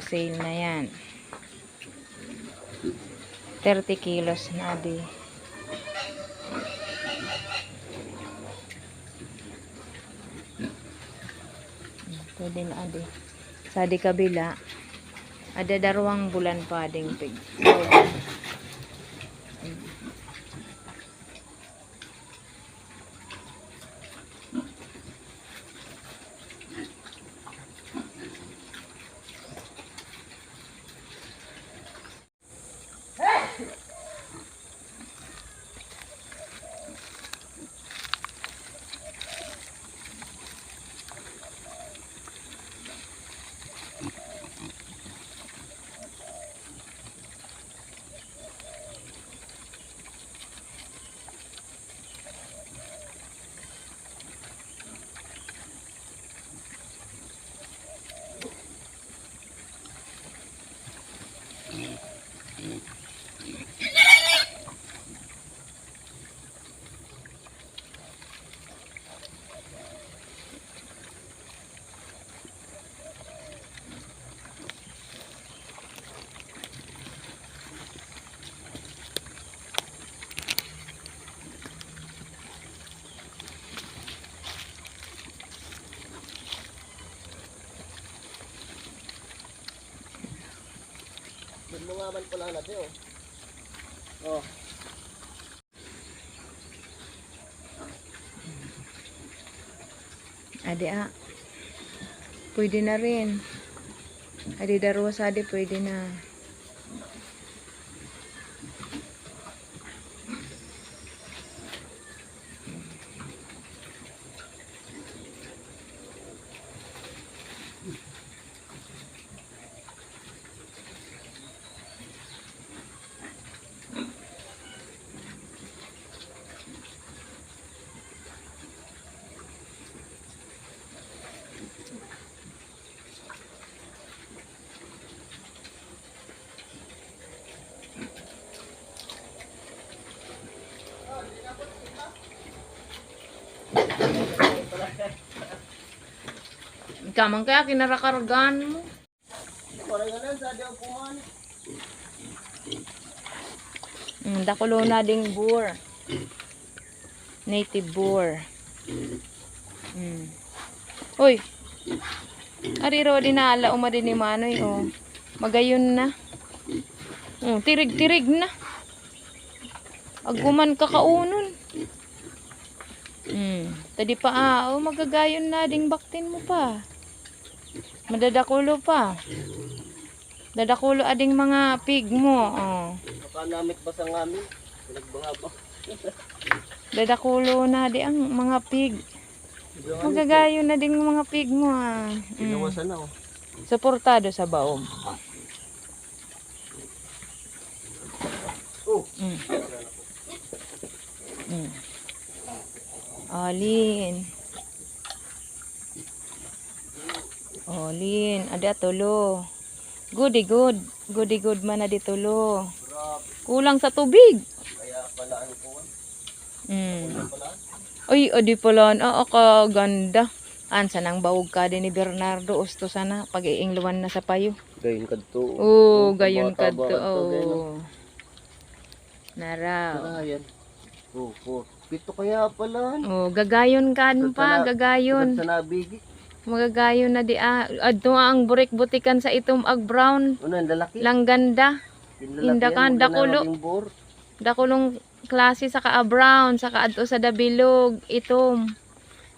sale na yan. 30 kilos na di. Pwede na adi. Sa di kabila, ada darwang bulan pa ding pig. Doon mo nga man pala natin oh. Oh. Adi ah. Pwede na rin. Adi darwa sa adi pwede na. Kamang kaya kinarakargan mo. Mm, dakulo na ding boar. Native boar. Mm. Uy. Ari ro din na ala uma ni Manoy oh. Magayon na. Oh, tirig-tirig na. Aguman ka kaunon. Tadi pa ah, oh, magagayon na ding baktin mo pa. Madadakulo pa. Dadakulo ading mga pig mo. Oh. Nakanamit ba sa ngamin? Pinagbangaba. Dadakulo na di ang mga pig. Magagayo na din ang mga pig mo ah. Mm. Na oh. Suportado sa baog. Oh. Mm. Mm. Alin. Olin, ada tulo. Goody good. Goody good man na di tulo. Kulang sa tubig. Kaya pala ang kuwan. Mm. Pala. Ay, adi pala na ganda. Ansa nang bawog ka din ni Bernardo usto sana pag iingluwan na sa payo. Gayon ka to. Oo, gayon ka to. Oh. Oh. Naraw. Ayan. Oh, oh. Pito kaya pala. Oh, gagayon ka pa, gagayon. Sa nabigi. Magagayon na di ah. Adto ang burik butikan sa itom ag brown. Ano, ang lalaki. Lang ganda. Yung Hinda ka, yan, dakulo. Dakulong klase sa ka brown, sa adto sa dabilog, itom.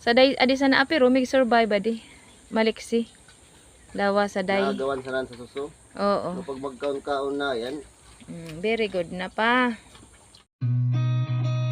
Sa day adi sa naapi rumig survive adi. Maliksi. Lawa sa day. Nagawan sa sa suso. Oo. Kapag magkaon-kaon na yan, Mm, very good na pa.